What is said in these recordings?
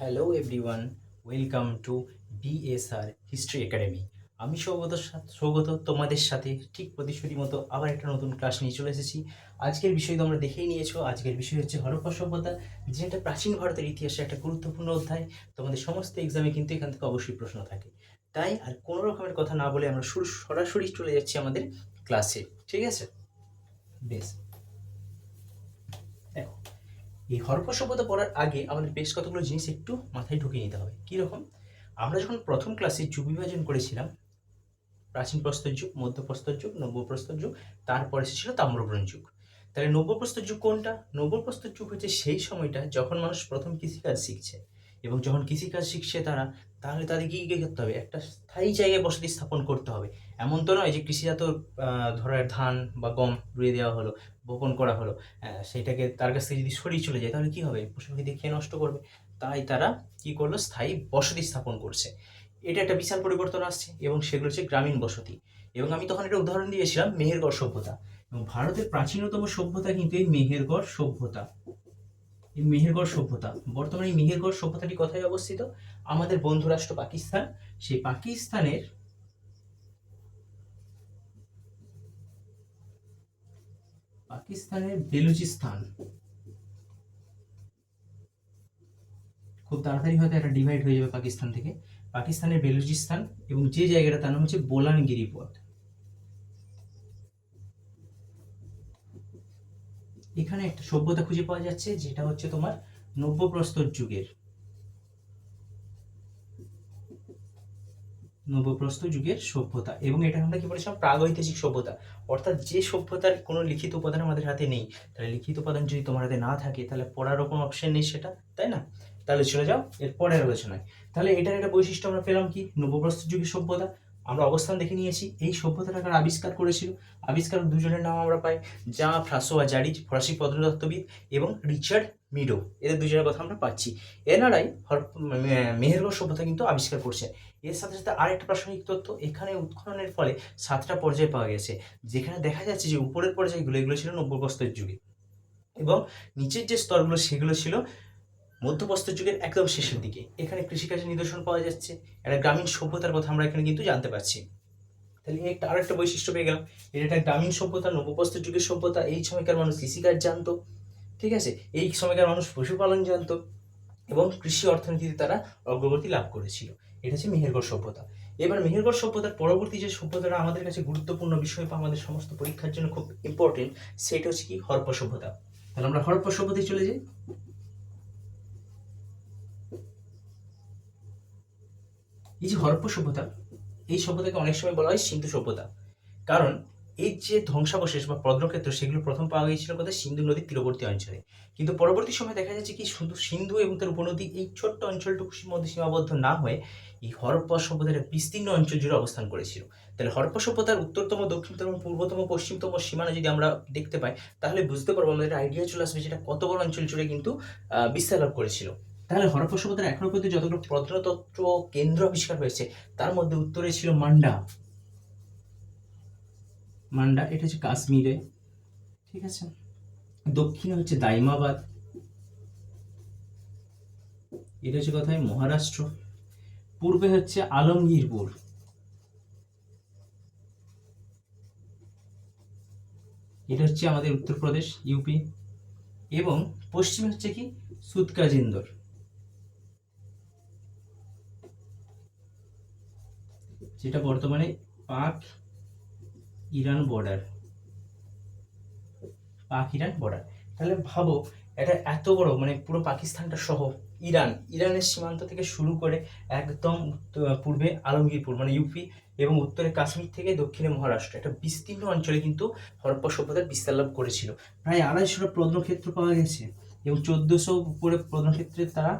Hello everyone welcome to BSR history academy আমি সৌগত সৌগত তোমাদের সাথে ঠিক প্রতিশ্রুতি মতো আবার একটা নতুন ক্লাস নিয়ে চলে এসেছি। আজকের বিষয় তোমরা দেখেই নিয়েছো। আজকের বিষয় হচ্ছে হরপ্পা সভ্যতা যেটা প্রাচীন ভারতের ইতিহাসে একটা গুরুত্বপূর্ণ অধ্যায়। তোমাদের সমস্ত এক্সামে কিন্তু এখান থেকে অবশ্যই প্রশ্ন থাকে। তাই আর কোনো রকমের কথা না বলে আমরা সরাসরি চলে যাচ্ছি আমাদের ক্লাসে ঠিক আছে? বেশ। এই হরপ্পা সভ্যতা পড়ার আগে আমাদের বেশ কতগুলো জিনিস একটু মাথায় ঢুকিয়ে নিতে হবে। কীরকম আমরা যখন প্রথম ক্লাসে যুগ বিভাজন করেছিলাম, প্রাচীন প্রস্তর যুগ মধ্যপ্রস্তর যুগ নব্যপ্রস্তর যুগ, তারপরে এসেছিল তাম্রব্রণ যুগ। তাহলে নব্যপ্রস্তর যুগ কোনটা? নব্যপ্রস্তর যুগ হচ্ছে সেই সময়টা যখন মানুষ প্রথম কৃষিকাজ শিখছে এবং যখন কৃষিকাজ শিখছে তারা, তাহলে তাদেরকে কী করতে হবে? একটা স্থায়ী জায়গায় বসতি স্থাপন করতে হবে। এমন তো নয় যে কৃষিজাত আহ, ধরো ধান বা গম রুয়ে দেওয়া হলো বপন করা হলো সেটাকে তার কাছ থেকে যদি সরিয়ে চলে যায় তাহলে কী হবে? পশু পাখি খেয়ে নষ্ট করবে। তাই তারা কি করল? স্থায়ী বসতি স্থাপন করছে। এটা একটা বিশাল পরিবর্তন আসছে এবং সেগুলো হচ্ছে গ্রামীণ বসতি। এবং আমি তখন একটা উদাহরণ দিয়েছিলাম মেহেরগড় সভ্যতা। এবং ভারতের প্রাচীনতম সভ্যতা কিন্তু এই মেহেরগড় সভ্যতা। এই মেহেরগড় সভ্যতা। বর্তমানে এই মেহেরগড় সভ্যতাটি কোথায় অবস্থিত? আমাদের বন্ধুরাষ্ট্র পাকিস্তান। সেই পাকিস্তানের পাকিস্তানের বেলুচিস্তান। খুব তাড়াতাড়ি হয়তো একটা ডিভাইড হয়ে যাবে পাকিস্তান থেকে। পাকিস্তানের বেলুচিস্তান এবং যে জায়গাটা তার নাম হচ্ছে বোলান গিরিপথ এখানে একটা সভ্যতা খুঁজে পাওয়া যাচ্ছে, যেটা হচ্ছে তোমার নব্যপ্রস্তর যুগের। নবপ্রস্তর যুগের সভ্যতা এবং এটা আমরা কি বলেছিলাম? প্রাগৈতিহাসিক সভ্যতা। অর্থাৎ যে সভ্যতার কোনো লিখিত উপাদান আমাদের হাতে নেই, তাহলে লিখিত উপাদান যদি তোমার হাতে না থাকে, তাহলে পড়ারও কোনো অপশন নেই সেটা, তাই না? তাহলে চলে যাও, এর পরের আলোচনায়। তাহলে এটার একটা বৈশিষ্ট্য আমরা পেলাম কি? নবপ্রস্তর যুগের সভ্যতা। আমরা অবস্থান দেখে নিয়েছি, এই সভ্যতাটা কারা আবিষ্কার করেছিল? আবিষ্কার দুজনের নাম আমরা পাই যা ফ্রাসোয়া জারিজ, ফরাসি প্রত্নতত্ত্ববিদ এবং রিচার্ড মিডো। এদের দুজনের কথা আমরা পাচ্ছি। এনারাই মেহেরগড় সভ্যতা কিন্তু আবিষ্কার করছে। এর সাথে সাথে আরেকটা প্রাসঙ্গিক তথ্য, এখানে উৎখননের ফলে সাতটা পর্যায় পাওয়া গেছে, যেখানে দেখা যাচ্ছে যে উপরের পর্যায়গুলো, এগুলো ছিল নব্যপ্রস্তর যুগে। এবং নিচের যে স্তরগুলো, সেগুলো ছিল মধ্যপ্রস্তর যুগের একদম শেষের দিকে। এখানে কৃষিকাজের নিদর্শন পাওয়া যাচ্ছে, একটা গ্রামীণ সভ্যতার কথা আমরা এখানে কিন্তু জানতে পারছি। তাহলে একটা আরেকটা বৈশিষ্ট্য পেয়ে গেলাম এটা একটা গ্রামীণ সভ্যতা নবপ্রস্তর যুগের সভ্যতা, এই সময়কার মানুষ কৃষিকাজ জানতো, ঠিক আছে? এই সময়কার মানুষ পশুপালন জানতো, এবং কৃষি অর্থনীতিতে তারা অগ্রগতি লাভ করেছিল। এটা হচ্ছে মেহেরগড় সভ্যতা। এবার মেহেরগড় সভ্যতার পরবর্তী যে সভ্যতাটা আমাদের কাছে গুরুত্বপূর্ণ বিষয় বা আমাদের সমস্ত পরীক্ষার জন্য খুব ইম্পর্টেন্ট সেটা হচ্ছে কি হরপ্পা সভ্যতা। তাহলে আমরা হরপ্পা সভ্যতায় চলে যাই। এই যে হরপ্প সভ্যতা, এই সভ্যতাকে অনেক সময় বলা হয় সিন্ধু সভ্যতা। কারণ এই যে ধ্বংসাবশেষ বা পদ্মক্ষেত্র, সেগুলো প্রথম পাওয়া গিয়েছিল কোথায়? সিন্ধু নদীর তীরবর্তী অঞ্চলে। কিন্তু পরবর্তী সময় দেখা যাচ্ছে কি, শুধু সিন্ধু এবং তার উপনদী এই ছোট্ট অঞ্চলটুকুর মধ্যে সীমাবদ্ধ না হয়ে এই হরপ্পা সভ্যতার বিস্তীর্ণ অঞ্চল জুড়ে অবস্থান করেছিল। তাহলে হরপ্পা সভ্যতার উত্তরতম, দক্ষিণতম, পূর্বতম, পশ্চিমতম সীমানা যদি আমরা দেখতে পাই, তাহলে বুঝতে পারব আমাদের আইডিয়া চলে আসবে যেটা কত বড় অঞ্চল জুড়ে কিন্তু বিস্তার লাভ করেছিল। তাহলে হরপ্পা সভ্যতার এখনও পর্যন্ত যতগুলো প্রত্নতত্ত্ব কেন্দ্র আবিষ্কার হয়েছে, তার মধ্যে উত্তরে ছিল মান্ডা। মান্ডা, এটা হচ্ছে কাশ্মীরে। ঠিক আছে? দক্ষিণে হচ্ছে দাইমাবাদ। এটা হচ্ছে কোথায় মহারাষ্ট্র। পূর্বে হচ্ছে আলমগীরপুর। এটা হচ্ছে আমাদের উত্তরপ্রদেশ, ইউপি। এবং পশ্চিমে হচ্ছে কি? সুতকাজিন্দর যেটা বর্তমানে Pak Iran border Pak Iran border তাহলে ভাবো, এটা এত বড় মানে পুরো পাকিস্তানটা সহ ইরান। ইরানের সীমান্ত থেকে শুরু করে একদম পূর্বে আলমগীরপুর মানে ইউপি এবং উত্তরে কাশ্মীর থেকে দক্ষিণে মহারাষ্ট্র, একটা বিস্তীর্ণ অঞ্চলে কিন্তু হরপ্পা সভ্যতার বিস্তার লাভ করেছিল। প্রায় আড়াইশোটা প্রত্নক্ষেত্র পাওয়া গেছে এবং চোদ্দশো উপরে প্রত্নক্ষেত্রে তারা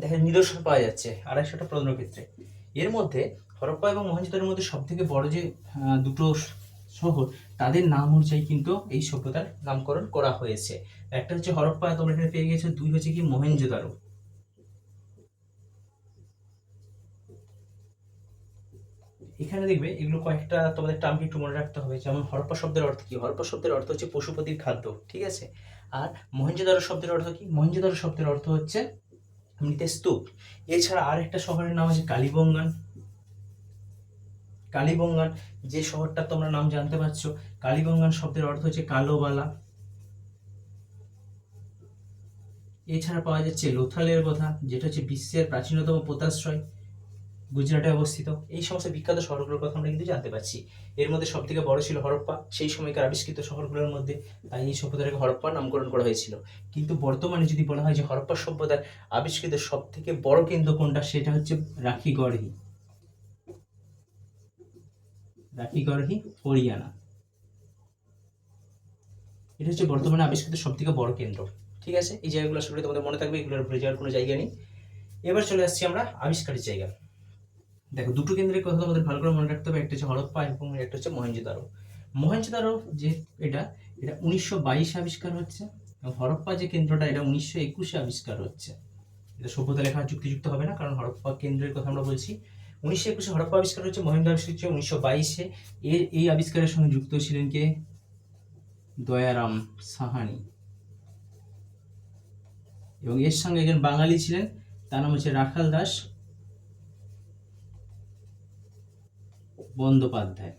দেখা নিদর্শন পাওয়া যাচ্ছে, আড়াইশোটা প্রত্নক্ষেত্রে। এর মধ্যে হরপ্পা এবং মহেঞ্জোদারোর মধ্যে সব থেকে বড় যে দুটো শহর, তাদের নাম অনুযায়ী কিন্তু এই সভ্যতার নামকরণ করা হয়েছে। একটা হচ্ছে হরপ্পা, তোমরা এখানে পেয়ে গেছো। দুই হচ্ছে কি মহেঞ্জোদারো এখানে দেখবে এগুলো কয়েকটা তোমাদের টার্মকে একটু মনে রাখতে হবে। যেমন হরপ্পা শব্দের অর্থ কি? হরপ্পা শব্দের অর্থ হচ্ছে পশুপতির খাদ্য, ঠিক আছে? আর মহেঞ্জোদারো শব্দের অর্থ কি? মহেঞ্জোদারো শব্দের অর্থ হচ্ছে এমনিতে স্তূপ। এছাড়া আর একটা শহরের নাম আছে কালীবঙ্গান। কালীবঙ্গান, যে শহরটা তোমরা নাম জানতে পারছ, কালীবঙ্গান শব্দের অর্থ হচ্ছে কালোবালা। এছাড়া পাওয়া যাচ্ছে লোথালের কথা, যেটা হচ্ছে বিশ্বের প্রাচীনতম পোতাশ্রয়, গুজরাটে অবস্থিত। এই সমস্ত বিখ্যাত শহরগুলোর কথা আমরা কিন্তু জানতে পারছি। এর মধ্যে সব থেকে বড় ছিল হরপ্পা। সেই সময়কার আবিষ্কৃত শহরগুলোর মধ্যে তাই এই সভ্যতাটাকে হরপ্পা নামকরণ করা হয়েছিল। কিন্তু বর্তমানে যদি বলা হয় যে হরপ্পা সভ্যতার আবিষ্কৃত সব থেকে বড় কেন্দ্র কোনটা, সেটা হচ্ছে রাখিগড়হি রাখিগড়হি হরিয়ানা। এটা হচ্ছে বর্তমানে আবিষ্কৃত সব থেকে বড় কেন্দ্র। ঠিক আছে? এই জায়গাগুলো আসলে তোমাদের মনে থাকবে, এগুলোর ভুলে যাওয়ার কোনো জায়গা নেই। এবার চলে আসছি আমরা আবিষ্কারের জায়গা। দেখো, দুটো কেন্দ্রের কথা তোমাদের ভালো করে মনে রাখতে হবে। একটা হচ্ছে হরপ্পা এবং একটা হচ্ছে মহেঞ্জোদারো। মহেঞ্জোদারো যে এটা এটা উনিশশো বাইশে আবিষ্কার হচ্ছে এবং হরপ্পা যে কেন্দ্রটা, এটা উনিশশো একুশে আবিষ্কার হচ্ছে। এটা সভ্যতা লেখা যুক্তিযুক্ত হবে না, কারণ হরপ্পা কেন্দ্রের কথা আমরা বলছি। উনিশশো একুশে হরপ্পা আবিষ্কার হচ্ছে মহেন্দ্র আবিষ্কার হচ্ছে উনিশশো বাইশে। এর এই আবিষ্কারের সঙ্গে যুক্ত ছিলেন কে? দয়ারাম সাহানি। এবং এর সঙ্গে একজন বাঙালি ছিলেন তার নাম হচ্ছে রাখাল দাস বন্দ্যোপাধ্যায়।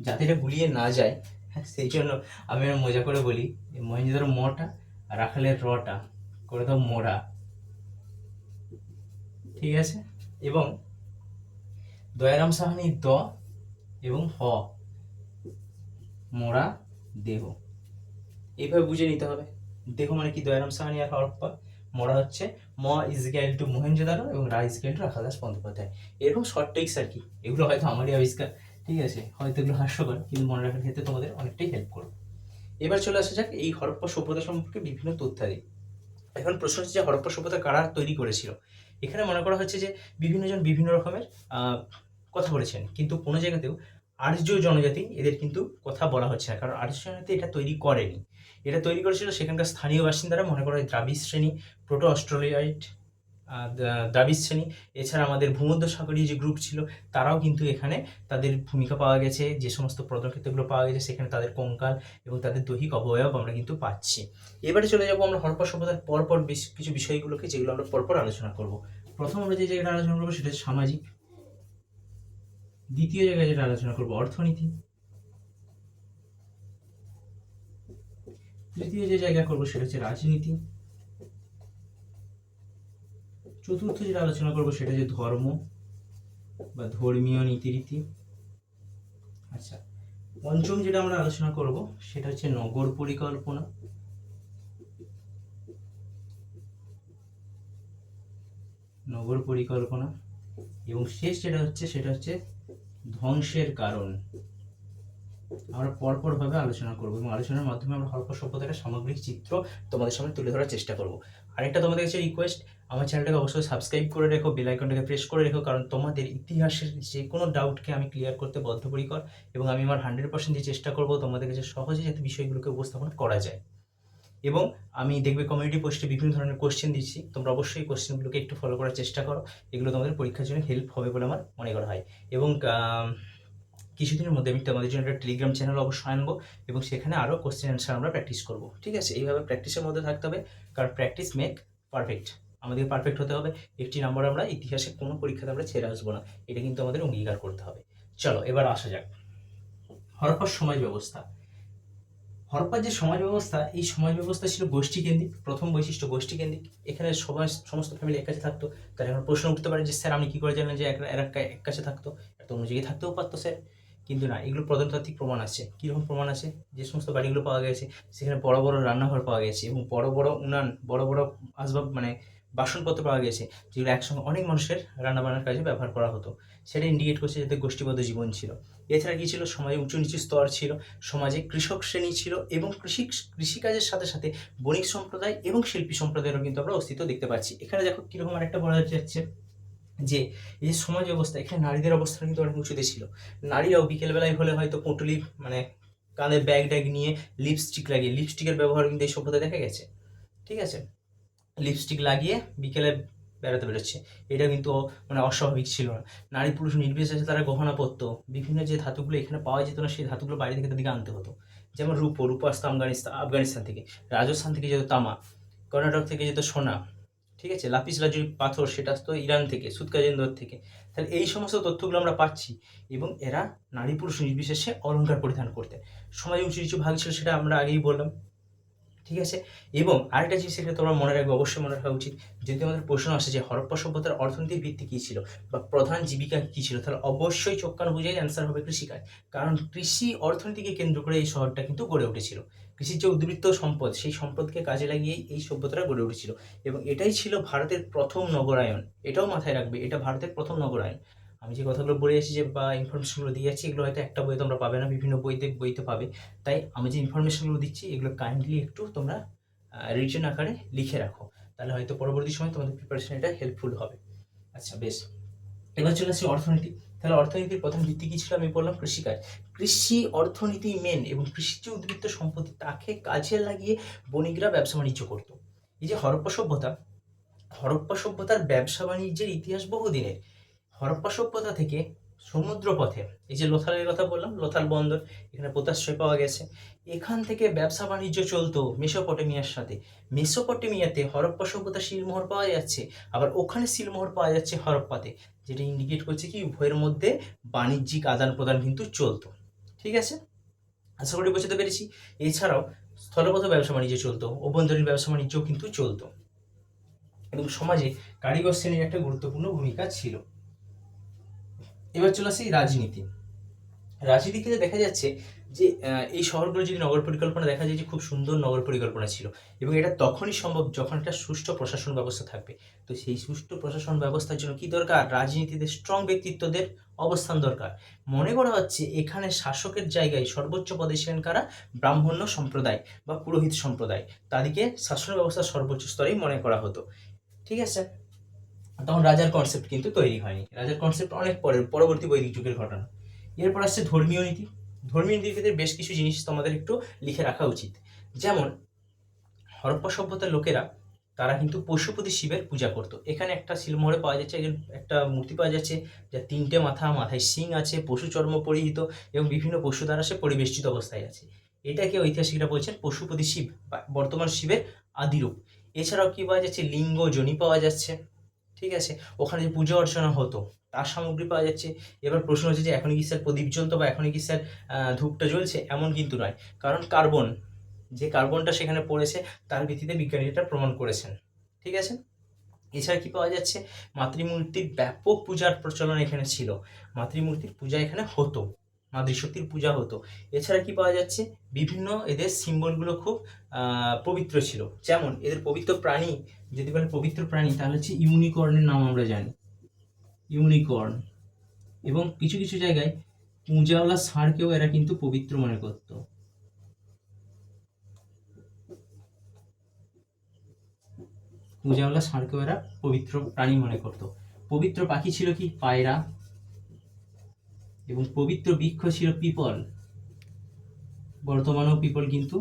যাতে এটা গুলিয়ে না যায় হ্যাঁ, সেই জন্য আমি মজা করে বলি মহেন্দ্র মটা রাখালের রটা করে দাও মোড়া। ঠিক আছে? এবং দয়ারাম সাহানি দ এবং হ। মোড়া দেহ। এইভাবে বুঝে নিতে হবে। দেহ মানে কি? দয়ারাম সাহানি আর হরপ্পা মোড়া হচ্ছে ম ইজ গ্যাল টু মহেঞ্জোদারো এবং রা ইজ গ্যাল টু রাখাদাস বন্দ্যোপাধ্যায়। এরকম শর্ট ট্রিক্স আর কি। এগুলো হয়তো আমারই আবিষ্কার। ঠিক আছে? হয়তো এগুলো হাস্যকর, কিন্তু মনে রাখার ক্ষেত্রে তোমাদের অনেকটাই হেল্প করবে। এবার চলে আসা যাক এই হরপ্পা সভ্যতা সম্পর্কে বিভিন্ন তথ্যাদি এখন প্রশ্ন হচ্ছে যে হরপ্পা সভ্যতা কারা তৈরি করেছিল? এখানে মনে করা হচ্ছে যে বিভিন্নজন বিভিন্ন রকমের কথা বলেছেন। কিন্তু কোনো জায়গাতেও আর্য জনজাতি এদের কিন্তু কথা বলা হচ্ছে না। কারণ আর্য জনজাতি এটা তৈরি করেনি। এটা তৈরি করেছিল সেখানকার স্থানীয় বাসিন্দারা। মনে করা হয় দ্রাবিড় শ্রেণি প্রোটো অস্ট্রেলিয়াইট দ্রাবিড় শ্রেণি। এছাড়া আমাদের ভূমধ্য সাগরীয় যে গ্রুপ ছিল, তারাও কিন্তু এখানে তাদের ভূমিকা পাওয়া গেছে। যে সমস্ত পদক্ষেপগুলো পাওয়া গেছে, সেখানে তাদের কঙ্কাল এবং তাদের দৈহিক অবয়ব আমরা কিন্তু পাচ্ছি। এবারে চলে যাব আমরা হরপ্পা সভ্যতার পরপর বেশ কিছু বিষয়গুলোকে, যেগুলো আমরা পরপর আলোচনা করব। প্রথম আমরা যে জায়গাটা আলোচনা করব, সেটা সামাজিক। দ্বিতীয় জায়গায় যেটা আলোচনা করব, অর্থনীতি। তৃতীয় যে জায়গা করব, সেটা হচ্ছে রাজনীতি। চতুর্থ যেটা আলোচনা করব সেটা হচ্ছে ধর্ম বা ধর্মীয় নীতিরীতি। আচ্ছা পঞ্চম যেটা আমরা আলোচনা করব সেটা হচ্ছে নগর পরিকল্পনা। নগর পরিকল্পনা এবং শেষ যেটা হচ্ছে সেটা হচ্ছে ধ্বংসের কারণ। আমরা পরপর ভাবে আলোচনা করব এবং আলোচনার মাধ্যমে আমরা হরপ্পা সভ্যতার সামগ্রিক চিত্র তোমাদের সামনে তুলে ধরার চেষ্টা করব। আরেকটা তোমাদের কাছে রিকোয়েস্ট আমার চ্যানেলটাকে অবশ্যই সাবস্ক্রাইব করে রেখো বেলাইকনটাকে প্রেস করে রেখো, কারণ তোমাদের ইতিহাসের যে কোনো ডাউটকে আমি ক্লিয়ার করতে বদ্ধপরিকর এবং আমি আমার হান্ড্রেড পার্সেন্ট যে চেষ্টা করব তোমাদের কাছে সহজে যাতে বিষয়গুলোকে উপস্থাপন করা যায়। এবং আমি দেখবে কমিউনিটি পোস্টে বিভিন্ন ধরনের কোশ্চেন দিচ্ছি, তোমরা অবশ্যই কোশ্চেনগুলোকে একটু ফলো করার চেষ্টা করো, এগুলো তোমাদের পরীক্ষার জন্য হেল্প হবে বলে আমার মনে করা হয়। এবং কিছুদিনের মধ্যে আমি তোমাদের জন্য একটা টেলিগ্রাম চ্যানেল অবশ্যই আনব এবং সেখানে আরও কোশ্চেন অ্যান্সার আমরা প্র্যাকটিস করব। ঠিক আছে? এইভাবে প্র্যাকটিসের মধ্যে থাকতে হবে, কারণ প্র্যাকটিস মেক পারফেক্ট আমাদের পারফেক্ট হতে হবে। একটি নাম্বার আমরা ইতিহাসে কোনো পরীক্ষাতে আমরা ছেড়ে আসব না। এটা কিন্তু আমাদের অঙ্গীকার করতে হবে। চলো, এবার আসা যাক। হরপ্পার সমাজ ব্যবস্থা। হরপ্পার যে সমাজ ব্যবস্থা, এই সমাজ ব্যবস্থা ছিল গোষ্ঠীকেন্দ্রিক, প্রথম বৈশিষ্ট্য গোষ্ঠীকেন্দ্রিক। এখানে সবাই, সমস্ত ফ্যামিলি এক কাছে থাকতো। তার এখন প্রশ্ন উঠতে পারে যে, স্যার, আপনি কী করে জানলেন যে এক এক- এক কাছে থাকতো? একটা অন্য জায়গায় থাকতেও পারতো, স্যার। কিন্তু না, এগুলো প্রত্নতাত্ত্বিক প্রমাণ আছে। কীরকম প্রমাণ আছে? যে সমস্ত বাড়িগুলো পাওয়া গেছে, সেখানে বড় বড় রান্নাঘর পাওয়া গেছে এবং বড় বড় উনান, বড় বড় আসবাব মানে বাসনপত্র পাওয়া গেছে, যেগুলো একসঙ্গে অনেক মানুষের রান্নাবান্নার কাজে ব্যবহার করা হতো। সেটা ইন্ডিকেট করছে যাতে গোষ্ঠীবদ্ধ জীবন ছিল। এছাড়া কী ছিল? সমাজে উঁচু নিচু স্তর ছিল, সমাজে কৃষক শ্রেণি ছিল এবং কৃষি, কৃষিকাজের সাথে সাথে বণিক সম্প্রদায় এবং শিল্পী সম্প্রদায়েরও কিন্তু আমরা অস্তিত্ব দেখতে পাচ্ছি। এখানে দেখো কীরকম আরেকটা বলা যাচ্ছে যে, এই সমাজ অবস্থা, এখানে নারীদের অবস্থা কিন্তু অনেক উঁচুতে ছিল। নারীরাও বিকেলবেলায় হলে হয়তো পুঁটুলি মানে কাঁধে ব্যাগ ট্যাগ নিয়ে লিপস্টিক লাগিয়ে লিপস্টিকের ব্যবহার কিন্তু এই সভ্যতায় দেখা গেছে। ঠিক আছে? লিপস্টিক লাগিয়ে বিকেলে বেড়াতে বেরোচ্ছে এটা কিন্তু মানে অস্বাভাবিক ছিল না। নারী পুরুষ নির্বিশেষে তারা গহনা পরতো বিভিন্ন যে ধাতুগুলো এখানে পাওয়া যেত না, সেই ধাতুগুলো বাইরে থেকে তাদেরকে আনতে হতো। যেমন রূপো রূপো আসতো আফগানিস্তান আফগানিস্তান থেকে। রাজস্থান থেকে যেত তামা, কর্ণাটক থেকে যেত সোনা, ঠিক আছে? লাপিস, লাজুরি, পাথর, সেটা আসতো ইরান থেকে সুৎকাজেন্দর থেকে। তাহলে এই সমস্ত তথ্যগুলো আমরা পাচ্ছি এবং এরা নারী পুরুষ নির্বিশেষে অলংকার পরিধান করতে। সমাজে উঁচু নিচু ভাগ ছিল, সেটা আমরা আগেই বললাম। ঠিক আছে? এবং আরেকটা জিনিস এখানে তোমরা মনে রাখবে, অবশ্যই মনে রাখা উচিত, যদি আমাদের প্রশ্ন আসে যে হরপ্পা সভ্যতার অর্থনৈতিক ভিত্তি কী ছিল বা প্রধান জীবিকা কী ছিল, তাহলে অবশ্যই চোখ কান বুঝেই অ্যান্সার হবে কৃষিকাজ। কারণ কৃষি অর্থনীতিকে কেন্দ্র করে এই শহরটা কিন্তু গড়ে উঠেছিল। কৃষির যে উদ্বৃত্ত সম্পদ, সেই সম্পদকে কাজে লাগিয়েই এই সভ্যতাটা গড়ে উঠেছিল। এবং এটাই ছিল ভারতের প্রথম নগরায়ন। এটাও মাথায় রাখবে, এটা ভারতের প্রথম নগরায়ন। আমি যে কথাগুলো বলে যাচ্ছি যে, বা ইনফরমেশনগুলো দিয়ে যাচ্ছি, এগুলো হয়তো একটা বই তোমরা পাবে না, বিভিন্ন বইতে বইতে পাবে। তাই আমি যে ইনফরমেশনগুলো দিচ্ছি, এগুলো কাইন্ডলি একটু তোমরা রিটেন আকারে লিখে রাখো। তাহলে হয়তো পরবর্তী সময় তোমাদের প্রিপারেশন এটা হেল্পফুল হবে। আচ্ছা বেশ। এবার চলে আসছি অর্থনীতি। তাহলে অর্থনীতির প্রথম ভিত্তি কী ছিল আমি বললাম? কৃষিকাজ। কৃষি অর্থনীতি মেন এবং কৃষির যে উদ্বৃত্ত সম্পত্তি তাকে কাজে লাগিয়ে বণিকরা ব্যবসা বাণিজ্য করতো। এই যে হরপ্পা সভ্যতা, হরপ্পা সভ্যতার ব্যবসা বাণিজ্যের ইতিহাস বহুদিনের। হরপ্পা সভ্যতা থেকে সমুদ্র পথে এই যে লোথালের কথা বললাম, লোথাল বন্দর, এখানে পোতাশ্রয় পাওয়া গেছে। এখান থেকে ব্যবসা বাণিজ্য চলতো মেসোপটেমিয়ার সাথে। মেসোপটেমিয়াতে হরপ্পা সভ্যতা শিলমোহর পাওয়া যাচ্ছে, আবার ওখানে শিলমোহর পাওয়া যাচ্ছে হরপ্পাতে, যেটা ইন্ডিকেট করছে কি, উভয়ের মধ্যে বাণিজ্যিক আদান প্রদান কিন্তু চলতো। ঠিক আছে? আশা করি বোঝাতে পেরেছি। এছাড়াও স্থলপথ ব্যবসা বাণিজ্য চলতো, অভ্যন্তরীণ ব্যবসা বাণিজ্য কিন্তু চলতো। এবং সমাজে কারিগর শ্রেণির একটা গুরুত্বপূর্ণ ভূমিকা ছিল। এবার চলে আসি রাজনীতি। রাজনীতিতে দেখা যাচ্ছে যে এই শহরগুলো যদি নগর পরিকল্পনা দেখা যায় যে, খুব সুন্দর নগর পরিকল্পনা ছিল এবং এটা তখনই সম্ভব যখন একটা সুষ্ঠু প্রশাসন ব্যবস্থা থাকবে। তো সেই সুষ্ঠু প্রশাসন ব্যবস্থার জন্য কি দরকার? রাজনীতিতে স্ট্রং ব্যক্তিত্বদের অবস্থান দরকার। মনে করা হচ্ছে এখানে শাসকের জায়গায় সর্বোচ্চ পদে ছিলেন কারা? ব্রাহ্মণ্য সম্প্রদায় বা পুরোহিত সম্প্রদায়। তাদেরকে শাসন ব্যবস্থার সর্বোচ্চ স্তরেই মনে করা হতো। ঠিক আছে? তখন রাজার কনসেপ্ট কিন্তু তৈরি হয়নি। রাজার কনসেপ্ট অনেক পরের, পরবর্তী বৈদিক যুগের ঘটনা। এরপর আসছে ধর্মীয় নীতি। ধর্মীয় নীতিতে বেশ কিছু জিনিস তোমাদের একটু লিখে রাখা উচিত। যেমন, হরপ্পা সভ্যতার লোকেরা, তারা কিন্তু পশুপতি শিবের পূজা করতো। এখানে একটা শিলমোহরে পাওয়া যাচ্ছে একটা মূর্তি পাওয়া যাচ্ছে, যা তিনটে মাথা, মাথায় শিং আছে, পশু চর্ম পরিহিত, এবং বিভিন্ন পশু দ্বারা সে পরিবেষ্টিত অবস্থায় আছে। এটাকে ঐতিহাসিকরা বলছেন পশুপতি শিব বর্তমান শিবের আদিরূপ। এছাড়াও কি পাওয়া যাচ্ছে? লিঙ্গ, জনি পাওয়া যাচ্ছে। ঠিক আছে? ওখানে যে পুজো অর্চনা হতো, তার সামগ্রী পাওয়া যাচ্ছে। এবার প্রশ্ন হচ্ছে যে এখনই কি স্যার প্রদীপ জ্বলতো বা এখনই কি স্যার ধূপটা জ্বলছে? এমন কিন্তু নয়। কারণ কার্বন যে কার্বনটা সেখানে পড়েছে, তার ভিত্তিতে বিজ্ঞানী এটা প্রমাণ করেছেন। ঠিক আছে? এছাড়া কি পাওয়া যাচ্ছে? মাতৃমূর্তির ব্যাপক পূজার প্রচলন এখানে ছিল। মাতৃমূর্তির পূজা এখানে হতো। মাতৃশক্তির পূজা হতো। এছাড়া কি পাওয়া যাচ্ছে? বিভিন্ন এদের সিম্বলগুলো খুব পবিত্র ছিল। যেমন এদের পবিত্র প্রাণী, যদি বলে পবিত্র প্রাণী, তাহলে হচ্ছে ইউনিকর্নের নাম আমরা জানি। ইউনিকর্ন। এবং কিছু কিছু জায়গায় পূজাওয়ালা ষাঁড়কেও এরা কিন্তু পবিত্র মনে করতো। পূজাওয়ালা ষাঁড়কেও এরা পবিত্র প্রাণী মনে করতো। পবিত্র পাখি ছিল কি? পায়রা। এবং পবিত্র বৃক্ষ ছিল পিপল। বর্তমানেও পিপল কিন্তু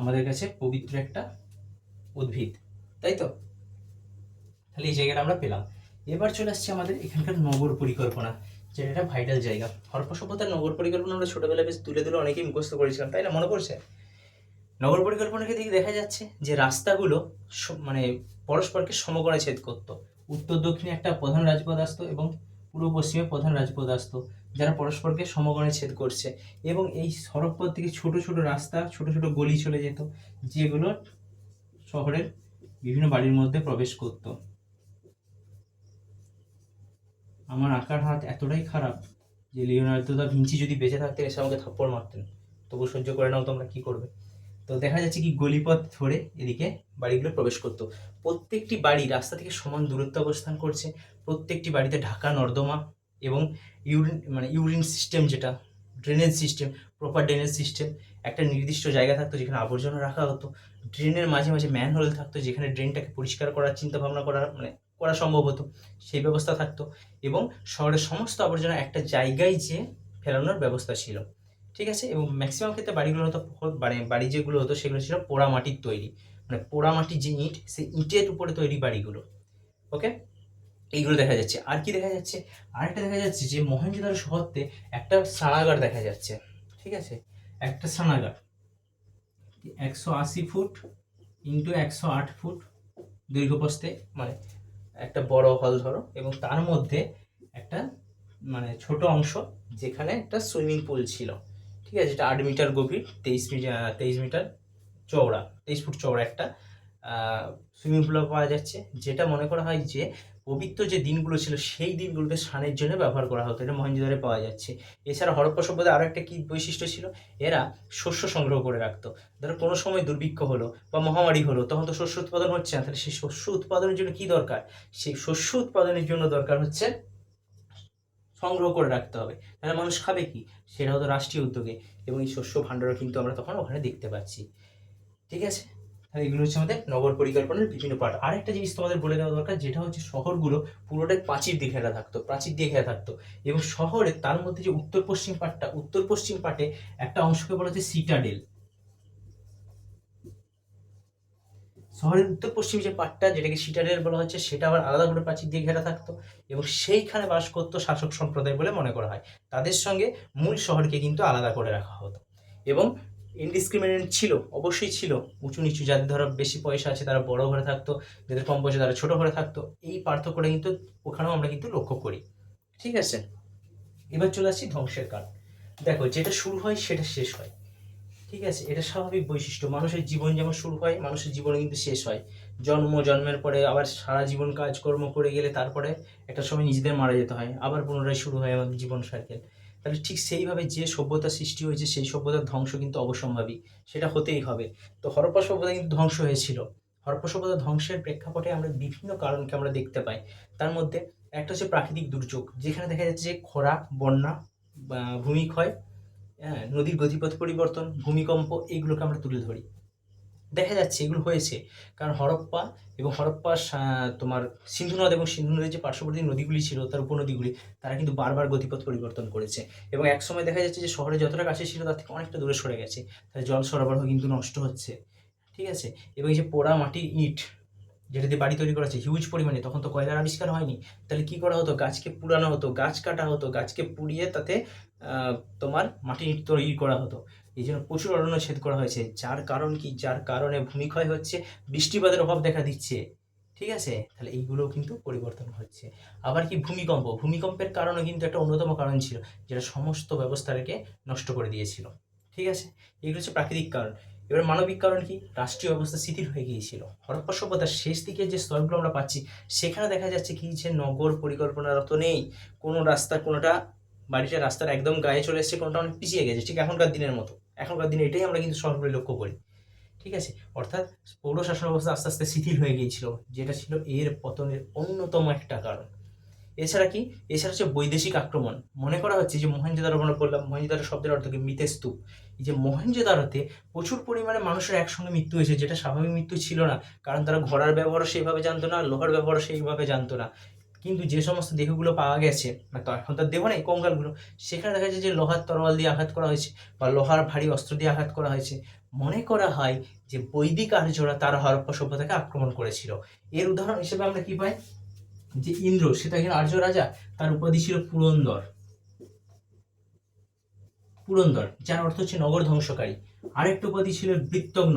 আমাদের কাছে পবিত্র একটা উদ্ভিদ, তাই তো? তাহলে এই জায়গাটা আমরা পেলাম। এবার চলে আসছে আমাদের এখানকার নগর পরিকল্পনা, যেটা একটা ভাইটাল জায়গা। হরপ্পা সভ্যতার নগর পরিকল্পনা আমরা ছোটবেলায় বেশ তুলে তুলে অনেকেই মুখস্থ করেছিলাম, তাই না? মনে পড়ছে? নগর পরিকল্পনাকে দিকে দেখা যাচ্ছে যে রাস্তাগুলো মানে পরস্পরকে সমকোণে ছেদ করতো। উত্তর দক্ষিণে একটা প্রধান রাজপথ আসতো এবং পূর্ব পশ্চিমে প্রধান রাজপথ আসতো, যারা পরস্পরকে সমকোণে ছেদ করছে। এবং এই সড়কপথ থেকে ছোট ছোট রাস্তা, ছোট ছোট গলি চলে যেত, যেগুলো শহরের বিভিন্ন বাড়ির মধ্যে প্রবেশ করত। আমার আঁকার হাত এতটাই খারাপ যে লিওনার্দো দা ভিঞ্চি যদি বেঁচে থাকতেন, এসে আমাকে থাপ্পড় মারতেন। তবু সহ্য করে নাও তোমরা, কি করবে? তো দেখা যাচ্ছে কি গলিপথ ধরে এদিকে বাড়িগুলো প্রবেশ করতো। প্রত্যেকটি বাড়ি রাস্তা থেকে সমান দূরত্ব অবস্থান করছে। প্রত্যেকটি বাড়িতে ঢাকা, নর্দমা এবং ইউরিন মানে ইউরিন সিস্টেম যেটা, drainage system, proper drainage system, একটা নির্দিষ্ট জায়গা থাকতো যেখানে আবর্জনা রাখা হতো। ড্রেনের মাঝে মাঝে ম্যান ম্যানহোল থাকতো যেখানে ড্রেনটাকে পরিষ্কার করার চিন্তা ভাবনা করা মানে করা সম্ভব হতো। সেই ব্যবস্থা থাকতো এবং শহরের সমস্ত আবর্জনা একটা জায়গায় যেয়ে ফেলানোর ব্যবস্থা ছিল। ঠিক আছে? এবং ম্যাক্সিমাম ক্ষেত্রে বাড়িগুলো হতো প- মানে বাড়ি যেগুলো হতো সেগুলো ছিল পোড়া মাটির তৈরি। মানে পোড়ামাটি যে ইট, সেই ইটের উপরে তৈরি বাড়িগুলো। ওকে এইগুলো দেখা যাচ্ছে। আর কি দেখা যাচ্ছে? আরেকটা দেখা যাচ্ছে যে মহেঞ্জোদারো শহরতে একটা স্নানাগার দেখা যাচ্ছে। ঠিক আছে? একটা স্নানাগার একশো আশি ফুট ইন্টু একশো আট ফুট দৈর্ঘ্যপ্রস্থে মানে একটা বড় হল ধরো, এবং তার মধ্যে একটা মানে ছোট অংশ যেখানে একটা সুইমিং পুল ছিল। ঠিক আছে এটা আট মিটার গভীর, তেইশ মিটার তেইশ মিটার চওড়া, তেইশ ফুট চওড়া একটা সুইমিং পুল পাওয়া যাচ্ছে। যেটা মনে করা হয় যে, পবিত্র যে দিনগুলো ছিল, সেই দিনগুলোতে স্নানের জন্য ব্যবহার করা হতো। এটা মহেঞ্জোদারে পাওয়া যাচ্ছে। এছাড়া হরপ্পা সভ্যতা আরও একটা কী বৈশিষ্ট্য ছিল? এরা শস্য সংগ্রহ করে রাখতো। ধরো, কোনো সময় দুর্ভিক্ষ হলো বা মহামারী হলো, তখন তো শস্য উৎপাদন হচ্ছে না। তাহলে সেই শস্য উৎপাদনের জন্য কী দরকার? সেই শস্য উৎপাদনের জন্য দরকার হচ্ছে সংগ্রহ করে রাখতে হবে। তাহলে মানুষ খাবে কি? সেটা হতো রাষ্ট্রীয় উদ্যোগে। এবং এই শস্য ভাণ্ডারও কিন্তু আমরা তখন ওখানে দেখতে পাচ্ছি। ঠিক আছে? তাহলে এগুলো হচ্ছে আমাদের নগর পরিকল্পনার বিভিন্ন পার্ট আরেকটা জিনিস তোমাদের বলে দেওয়া দরকার, যেটা হচ্ছে শহরগুলো পুরোটাই প্রাচীর দিয়ে ঘেরা থাকতো, প্রাচীর দিয়ে ঘেরা থাকতো। এবং শহরে তার মধ্যে যে উত্তর পশ্চিম পার্টটা উত্তর পশ্চিম পার্টে একটা অংশকে বলা হচ্ছে সিটাডেল শহরের উত্তর পশ্চিম যে পাটটা, যেটাকে সিটাডেল বলা হচ্ছে, সেটা আবার আলাদা করে প্রাচীর দিয়ে ঘেরা থাকতো এবং সেইখানে বাস করতো শাসক সম্প্রদায় বলে মনে করা হয়। তাদের সঙ্গে মূল শহরকে কিন্তু আলাদা করে রাখা হতো। এবং ইনডিসক্রিমিনেন্ট ছিল, অবশ্যই ছিল। উঁচু নিচু যাদের ধরো, বেশি পয়সা আছে, তারা বড় ঘরে থাকতো, যাদের কম পয়সা, তারা ছোট ঘরে থাকতো। এই পার্থক্যটা কিন্তু ওখানেও আমরা কিন্তু লক্ষ্য করি। ঠিক আছে? এবার চলে আসছি ধ্বংসের কারণ দেখো, যেটা শুরু হয়, সেটা শেষ হয়। ঠিক আছে? এটা স্বাভাবিক বৈশিষ্ট্য। মানুষের জীবন যেমন শুরু হয়, মানুষের জীবন কিন্তু শেষ হয়। জন্ম, জন্মের পরে আবার সারা জীবন কাজকর্ম করে গেলে তারপরে একটা সময় নিজেদের মারা যেতে হয়। আবার পুনরায় শুরু হয় আমাদের জীবন সার্কেল তাহলে ঠিক সেইভাবে যে সভ্যতা সৃষ্টি হয়েছে, সেই সভ্যতার ধ্বংস কিন্তু অবসম্ভাবী। সেটা হতেই হবে। তো হরপ্পা সভ্যতা কিন্তু ধ্বংস হয়েছিল। হরপ্পা সভ্যতা ধ্বংসের প্রেক্ষাপটে আমরা বিভিন্ন কারণকে আমরা দেখতে পাই। তার মধ্যে একটা হচ্ছে প্রাকৃতিক দুর্যোগ। যেখানে দেখা যাচ্ছে যে খরা, বন্যা ভূমিক্ষয় হ্যাঁ নদীর গতিপথ পরিবর্তন, ভূমিকম্প এইগুলোকে আমরা তুলে ধরি। দেখা যাচ্ছে এগুলো হয়েছে কারণ হরপ্পা এবং হরপ্পা তোমার সিন্ধু নদ এবং সিন্ধু নদীর যে পার্শ্ববর্তী নদীগুলি ছিল, তার উপনদীগুলি, তারা কিন্তু বারবার গতিপথ পরিবর্তন করেছে। এবং এক সময় দেখা যাচ্ছে যে শহরে যতটা কাছে ছিল, তার থেকে অনেকটা দূরে সরে গেছে। তাই জল সরবরাহ কিন্তু নষ্ট হচ্ছে। ঠিক আছে? এবং এই যে পোড়া মাটির ইট যেটা দিয়ে বাড়ি তৈরি করা হচ্ছে হিউজ পরিমাণে, তখন তো কয়লার আবিষ্কার হয়নি। তাহলে কি করা হতো? গাছকে পুড়ানো হতো, গাছ কাটা হতো, গাছকে পুড়িয়ে তাতে তোমার মাটি তৈরি করা হতো। এই জন্য প্রচুর অরণ্য ছেদ করা হয়েছে, যার কারণ কি? যার কারণে ভূমিক্ষয় হচ্ছে, বৃষ্টিপাতের অভাব দেখা দিচ্ছে। ঠিক আছে? তাহলে এইগুলোও কিন্তু পরিবর্তন হচ্ছে। আবার কি? ভূমিকম্প। ভূমিকম্পের কারণও কিন্তু একটা অন্যতম কারণ ছিল, যেটা সমস্ত ব্যবস্থাটাকে নষ্ট করে দিয়েছিল। ঠিক আছে? এগুলো হচ্ছে প্রাকৃতিক কারণ। এবার মানবিক কারণ কি? রাষ্ট্রীয় ব্যবস্থা শিথিল হয়ে গিয়েছিল। হরপ্পা সভ্যতার শেষ দিকে যে স্তরগুলো আমরা পাচ্ছি, সেখানে দেখা যাচ্ছে কি যে নগর পরিকল্পনারত নেই। কোনো রাস্তা, কোনোটা বাড়িটা রাস্তার একদম গায়ে চলে এসেছে, কোনোটা অনেক পিছিয়ে গেছে, ঠিক এখনকার দিনের মতো। এখনকার দিনে এটাই আমরা কিন্তু শহরগুলি লক্ষ্য করি। ঠিক আছে? অর্থাৎ পৌর শাসন ব্যবস্থা আস্তে আস্তে শিথিল হয়ে গিয়েছিল, যেটা ছিল এর পতনের অন্যতম একটা কারণ। এছাড়া কি? এছাড়া হচ্ছে বৈদেশিক আক্রমণ। মনে করা হচ্ছে যে মহেঞ্জোদারো আমরা বললাম মহেঞ্জোদারো শব্দের অর্থ কি? মৃতের এই যে মহেঞ্জোদারোতে প্রচুর পরিমাণে মানুষের একসঙ্গে মৃত্যু হয়েছে, যেটা স্বাভাবিক মৃত্যু ছিল না। কারণ তারা ঘোড়ার ব্যবহারও সেইভাবে জানতো না, লোহার ব্যবহারও সেইভাবে জানতো না। কিন্তু যে সমস্ত দেহগুলো পাওয়া গেছে মানে তো এখন তার দেহ নেই, কঙ্কালগুলো, সেখানে দেখা যাচ্ছে যে লোহার তরোয়াল দিয়ে আঘাত করা হয়েছে বা লোহার ভারী অস্ত্র দিয়ে আঘাত করা হয়েছে। মনে করা হয় যে বৈদিক আর্যরা তারা হরপ্পা সভ্যতাকে আক্রমণ করেছিল। এর উদাহরণ হিসেবে আমরা কি পাই? যে ইন্দ্র, সেটা একজন আর্য রাজা, তার উপাধি ছিল পুরন্দর। পুরন্দর, যার অর্থ হচ্ছে নগর ধ্বংসকারী। আরেকটা উপাধি ছিল বৃত্তগ্ন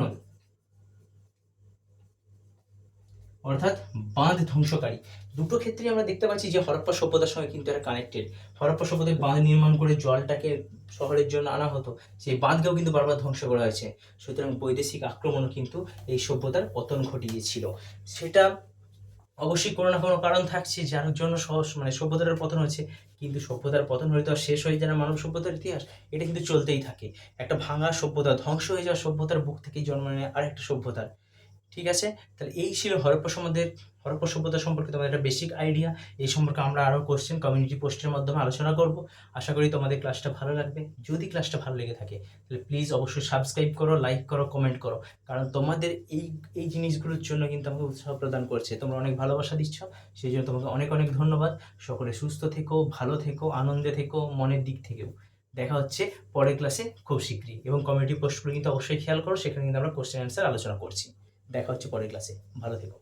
অর্থাৎ বাঁধ ধ্বংসকারী। দুটো ক্ষেত্রে আমরা দেখতে পাচ্ছি যে হরপ্পা সভ্যতার সঙ্গে কিন্তু এটা কানেক্টেড হরপ্পা সভ্যতায় বাঁধ নির্মাণ করে জলটাকে শহরের জন্য আনা হতো। সেই বাঁধকেও কিন্তু বারবার ধ্বংস করা হয়েছে। সুতরাং বৈদেশিক আক্রমণও কিন্তু এই সভ্যতার পতন ঘটিয়েছিল। সেটা অবশ্যই কোনো না কোনো কারণ থাকছে, যার জন্য সহজ মানে সভ্যতার পতন হয়েছে। কিন্তু সভ্যতার পতন হয়ে তো আর শেষ হয়ে যায় না, মানব সভ্যতার ইতিহাস। এটা কিন্তু চলতেই থাকে। একটা ভাঙা সভ্যতা ধ্বংস হয়ে যাওয়া সভ্যতার বুক থেকেই জন্ম নেয় আরেকটা সভ্যতার। ঠিক আছে? তাহলে এই ছিল হরপ্পা সমাজের হরপ্পা সভ্যতা সম্পর্কে তোমাদের একটা বেসিক আইডিয়া এই সম্পর্কে আমরা আরও কোশ্চেন কমিউনিটি পোস্টের মাধ্যমে আলোচনা করব। আশা করি তোমাদের ক্লাসটা ভালো লাগবে। যদি ক্লাসটা ভালো লেগে থাকে, তাহলে প্লিজ অবশ্যই সাবস্ক্রাইব করো লাইক করো কমেন্ট করো। কারণ তোমাদের এই এই জিনিসগুলোর জন্য কিন্তু আমাকে উৎসাহ প্রদান করছে। তোমরা অনেক ভালোবাসা দিচ্ছ, সেই জন্য তোমাকে অনেক অনেক ধন্যবাদ। সকলে সুস্থ থেকো, ভালো থেকো, আনন্দে থেকো, মনের দিক থেকেও। দেখা হচ্ছে পরের ক্লাসে খুব শীঘ্রই। এবং কমিউনিটি পোস্টগুলো কিন্তু অবশ্যই খেয়াল করো, সেখানে কিন্তু আমরা কোশ্চেন অ্যান্সার আলোচনা করছি। দেখা হচ্ছে পরের ক্লাসে ভালো থেকো।